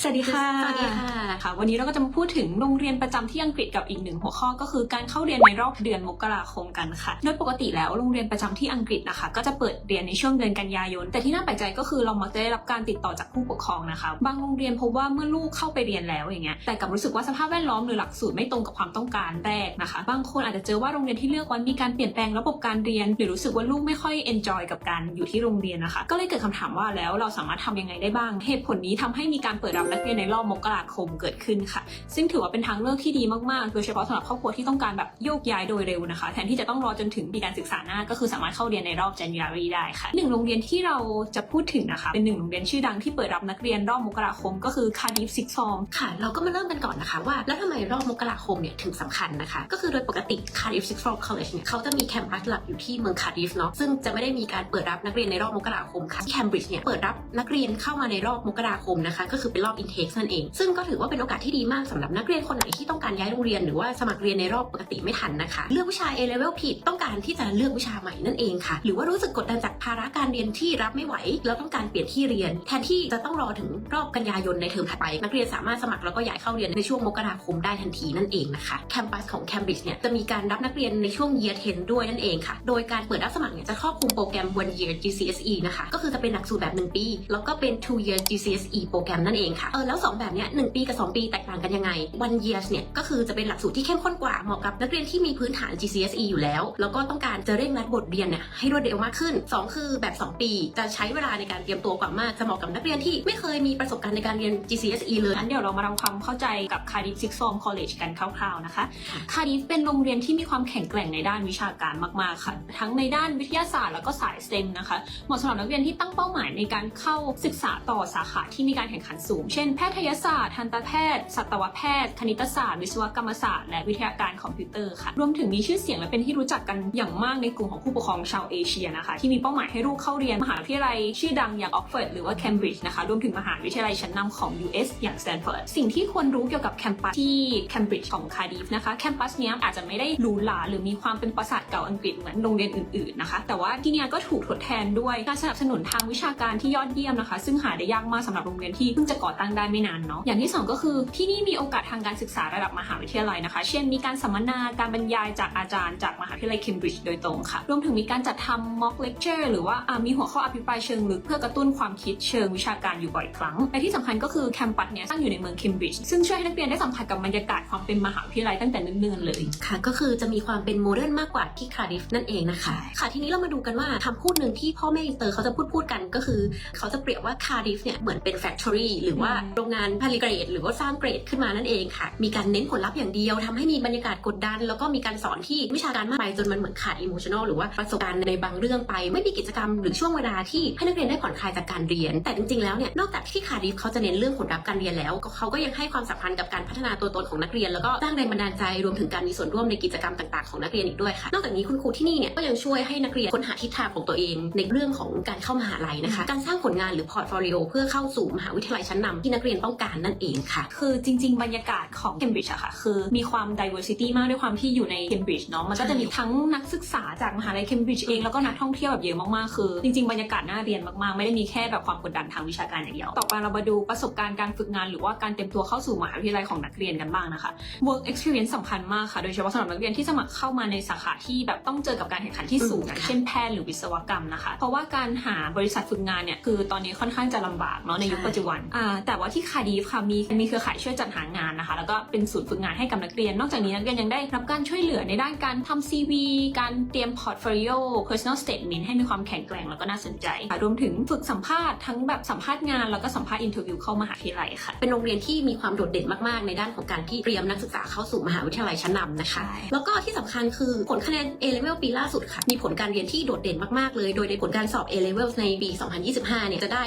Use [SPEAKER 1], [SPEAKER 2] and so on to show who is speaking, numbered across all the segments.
[SPEAKER 1] สวัสดีค่ะ
[SPEAKER 2] สวัสดีค่ะ
[SPEAKER 1] ค่ะ วันนี้เราก็จะมาพูดถึงโรงเรียนประจำที่อังกฤษกับอีกหนึ่งหัวข้อก็คือการเข้าเรียนในรอบเดือนมกราคมกันค่ะ โดยปกติแล้วโรงเรียนประจำที่อังกฤษนะคะ ก็จะเปิดเรียนในช่วงเดือนกันยายน แต่ที่น่าแปลกใจก็คือเรามักจะได้รับการติดต่อจากผู้ปกครองนะคะ บางโรงเรียนพบว่าเมื่อลูกเข้าไปเรียนแล้วอย่างเงี้ย แต่กลับรู้สึกว่าสภาพแวดล้อมหรือหลักสูตรไม่ตรงกับความต้องการแรกนะคะ บางคนอาจจะเจอว่าโรงเรียนที่เลือกไว้มีการเปลี่ยนแปลงระบบการเรียน หรือรู้สึกว่าลูกไม่ค่อยเอนจอยกับการอยู่ที่โรงเรียนนะคะ ก็เลยเกิดคำถามว่าแล้วเราสามารถทำยังไงได้บ้างเหตุผลนี้ทำให้มีการเปิดรับนักเรียนในรอบมกราคมเกิดขึ้นค่ะ ซึ่งถือว่าเป็นทางเลือกที่ดีมากๆ โดยเฉพาะสำหรับครอบครัวที่ต้องการแบบโยกย้ายโดยเร็วนะคะ แทนที่จะต้องรอจนถึงปีการศึกษาหน้าก็คือสามารถเข้าเรียนในรอบ January ได้ค่ะหนึ่งโรงเรียนที่เราจะพูดถึงนะคะเป็นหนึ่งโรงเรียนชื่อดังที่เปิดรับนักเรียนรอบมกราคม ก็คือ Cardiff Sixth Form
[SPEAKER 2] ค่ะ เราก็มาเริ่มกันก่อนนะคะว่าแล้วทำไมรอบมกราคมเนี่ยถึงสำคัญนะคะ ก็คือโดยปกติ Cardiff Sixth Form College เนี่ยเขาจะมีแคมปัสหลักอยู่ที่เมือง Cardiff เนาะซึ่งจะไม่ได้มีการเปิดรับนักเรียนในรอบมกราคมค่ะที่ Cambridge เนี่ยเปิดรับนักเรียนเข้ามาในรอบมกราคมนะคะ ก็คือเป็นรอบ intake นั่นเอง ซึ่งก็ถือว่าเป็นโอกาสที่ดีมากสำหรับนักเรียนคนไหนที่ต้องการย้ายโรงเรียนหรือว่าสมัครเรียนในรอบปกติไม่ทันนะคะ เลือกวิชา A level ผิดต้องการที่จะเลือกวิชาใหม่นั่นเองค่ะ หรือว่ารู้สึกกดดันจากภาระการเรียนที่รับไม่ไหว แล้วต้องการเปลี่ยนที่เรียน แทนที่จะต้องรอถึงรอบกันยายนในเทอมถัดไป นักเรียนสามารถสมัครแล้วก็ย้ายเข้าเรียนในช่วงมกราคมได้ทันทีนั่นเองนะคะแคมปัสของ Cambridge เนี่ยจะมีการรับนักเรียนในช่วง year 10 ด้วยนั่นเองค่ะ โดยการเปิดรับสมัครเนี่ยจะครอบคลุมโปรแกรม one year GCSE นะคะ ก็คือจะเป็นหลักสูตรแบบ 1 ปี แล้วก็เป็น two year GCSE โปรแกรมนั่นเองค่ะเออแล้วสองแบบเนี้ยหนึ่งปีกับสองปีแตกต่างกันยังไง one year เนี่ยก็คือจะเป็นหลักสูตรที่เข้มข้นกว่าเหมาะกับนักเรียนที่มีพื้นฐาน GCSE อยู่แล้ว แล้วก็ต้องการจะเร่งรัดบทเรียนเนี่ยให้รวดเร็วมากขึ้น 2 คือแบบ 2 ปีจะใช้เวลาในการเตรียมตัวกว่ามากจะเหมาะกับนักเรียนที่ไม่เคยมีประสบการณ์ในการเรียน GCSE เลย
[SPEAKER 1] งั้นเดี๋ยวเรามาทำความเข้าใจกับ Cardiff Sixth Form College กันคร่าวๆนะคะ
[SPEAKER 2] ค่ะ
[SPEAKER 1] Cardiff เป็นโรงเรียนที่มีความแข็งแกร่งในด้านวิชาการมากๆค่ะ ทั้งในด้านวิทยาศาสตร์แล้วก็สาย STEM นะคะเหมาะสำหรับนักเรียนที่ตั้งเป้าหมายในการเข้าศึกษาต่อสาขาที่มีการแข่งขันสูงเช่น แพทยศาสตร์ทันตแพทย์ สัตวแพทย์ คณิตศาสตร์ วิศวกรรมศาสตร์ และวิทยาการคอมพิวเตอร์ค่ะ รวมถึงมีชื่อเสียงและเป็นที่รู้จักกันอย่างมากในกลุ่มของผู้ปกครองชาวเอเชียนะคะ ที่มีเป้าหมายให้ลูกเข้าเรียนมหาวิทยาลัยชื่อดังอย่างออกฟอร์ดหรือว่าเคมบริดจ์นะคะ รวมถึงมหาวิทยาลัยชั้นนำของ US อย่างสแตนฟอร์ด สิ่งที่ควรรู้เกี่ยวกับแคมปัสที่เคมบริดจ์ของคาร์ดิฟนะคะ แคมปัสเนี้ยอาจจะไม่ได้หรูหราหรือมีความเป็นปราสาทเก่าอังกฤษเหมือนโรงเรียนอื่นๆนะคะ แต่ว่าที่เนี้ยก็ถูกทดแทนด้วยการสนับสนุนทางวิชาการที่ยอดเยี่ยมนะคะ ซึ่งหาได้ยากมากสำหรับโรงเรียนที่เพิ่งจะก่อตั้งได้ไม่นานเนาะอย่างที่สองก็คือที่นี่มีโอกาสทางการศึกษาระดับมหาวิทยาลัยนะคะ เช่นมีการสัมมนาการบรรยายจากอาจารย์จากมหาวิทยาลัยเคมบริดจ์โดยตรงค่ะรวมถึงมีการจัดทำ mock lecture หรือว่ามีหัวข้ออภิปรายเชิงลึกเพื่อกระตุ้นความคิดเชิงวิชาการอยู่บ่อยครั้งและที่สำคัญก็คือแคมปัสเนี้ยตั้งอยู่ในเมืองเคมบริดจ์ซึ่งช่วยให้นักเรียนได้สัมผัสกับบรรยากาศความเป็นมหาวิทยาลัยตั้งแต่เนิ่นๆเลย
[SPEAKER 2] ค่ะ ก็คือจะมีความเป็นโมเดิร์นมากกว่าที่คาร์ดิฟนั่นเองนะคะ ค่ะทีนี้เรามาดูกันว่าคำพูดหนึ่งที่พ่อแม่อินเตอร์เขาจะพูดพูดกันก็คือ เขาจะเปรียบว่าคาร์ดิฟเนี่ยเหมือนเป็นแฟคทอรี่หรือว่าโรงงานผลิตเกรด หรือว่าสร้างเกรดขึ้นมานั่นเองค่ะ มีการเน้นผลลัพธ์อย่างเดียวทำให้มีบรรยากาศกดดัน แล้วก็มีการสอนที่วิชาการมากไปจนมันเหมือนขาดอิโมชั่นอลหรือว่าประสบการณ์ในบางเรื่องไป ไม่มีกิจกรรมหรือช่วงเวลาที่ให้นักเรียนได้ผ่อนคลายจากการเรียน แต่จริงๆแล้วเนี่ยนอกจากที่คาริฟเขาจะเน้นเรื่องผลลัพธ์การเรียนแล้วเขาก็ยังให้ความสำคัญกับการพัฒนาตัวตนของนักเรียน แล้วก็สร้างแรงบันดาลใจรวมถึงการมีส่วนร่วมในกิจกรรมต่างๆของนักเรียนอีกด้วยค่ะนอกจากนี้คุณครูที่นี่เนี่ยก็ยังช่วยให้นักเรียนค้นหาทิศทางของตัวเอง ในเรื่องของการเข้ามหาลัยนะคะ การสร้างผลงานหรือพอร์ตโฟลิโอเพื่อเข้าสู่มหาวิทยาลัยชั้นนำที่นักเรียนต้องการนั่นเองค่ะ
[SPEAKER 1] คือจริง ๆ บรรยากาศของ Cambridge อะค่ะ คือมีความ diversity มากด้วยความที่อยู่ใน Cambridge เนาะมันก็จะมีทั้งนักศึกษาจากมหาลัย Cambridge เองแล้วก็นักท่องเที่ยวแบบเยอะมากๆ คือ จริง ๆ บรรยากาศน่าเรียนมากๆ ไม่ได้มีแค่แบบความกดดันทางวิชาการอย่างเดียว ต่อไปเรามาดูประสบการณ์การฝึกงาน หรือว่าการเตรียมตัวเข้าสู่มหาวิทยาลัยของนักเรียนกันบ้างนะคะ work experience สำคัญมากค่ะ โดยเฉพาะสำหรับนักเรียนที่สมัครเข้ามาในสาขาที่แบบต้องเจอกับการแข่งขันที่สูงอย่างเช่นแพทย์หรือวิศวกรรมนะคะ เพราะว่าการหาบริษัทฝึกงานเนี่ยคือตอนนี้ค่อนข้างจะลำบากเนาะในยุค
[SPEAKER 2] ใช่
[SPEAKER 1] ปัจจุบันอ่าแต่ว่าที่คาดีฟค่ะมีมีเครือข่ายช่วยจัดหางานนะคะ แล้วก็เป็นศูนย์ฝึกงานให้กับนักเรียน นอกจากนี้นักเรียนยังได้รับการช่วยเหลือในด้านการทำ CV การเตรียมพอร์ตโฟลิโอ personal statement ให้มีความแข็งแกร่งแล้วก็น่าสนใจค่ะรวมถึงฝึกสัมภาษณ์ทั้งแบบสัมภาษณ์งานแล้วก็สัมภาษณ์อินเทอร์วิวเข้ามหาวิทยาลัยค่ะ
[SPEAKER 2] เป็นโรงเรียนที่มีความโดดเด่นมากๆ ในด้านของการที่เตรียมนักศึกษาเข้าสู่มหาวิทยาลัยชั้นนำนะคะ
[SPEAKER 1] ใช่
[SPEAKER 2] แล้วก็ที่สำคัญคือผลคะแนน A level ปีล่าสุดค่ะ มีผลการเรียนที่โดดเด่นมากๆเลย โดยในผลการสอบ A level ในปี 2025 เนี่ยจะได้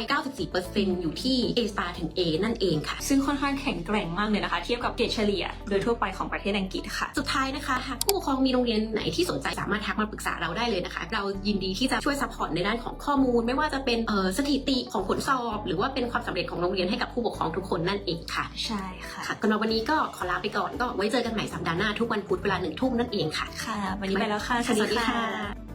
[SPEAKER 2] 94%อยู่ที่ A star ถึง A นั่นเองค่ะ
[SPEAKER 1] ซึ่งค่อนข้างแข็งแกร่งมากเลยนะคะ เทียบกับเกรดเฉลี่ยโดยทั่วไปของประเทศอังกฤษค่ะ
[SPEAKER 2] สุดท้ายนะคะหากผู้ปกครองมีโรงเรียนไหนที่สนใจสามารถทักมาปรึกษาเราได้เลยนะคะ เรายินดีที่จะช่วยซัพพอร์ตในด้านของข้อมูล ไม่ว่าจะเป็นเอ่อสถิติของผลสอบ หรือว่าเป็นความสำเร็จของโรงเรียนให้กับผู้ปกครองทุกคนนั่นเองค่ะ
[SPEAKER 1] ใช่ค่ะ
[SPEAKER 2] ค่ะสำหรับวันนี้ก็ขอลาไปก่อนก็ไว้เจอกันใหม่สัปดาห์หน้าทุกวันพุธเวลาหนึ่งทุ่มนั่นเองค่ะ
[SPEAKER 1] ค่ะ วันนี้ไปแล้วค่ะ
[SPEAKER 2] สวัสดีค่ะ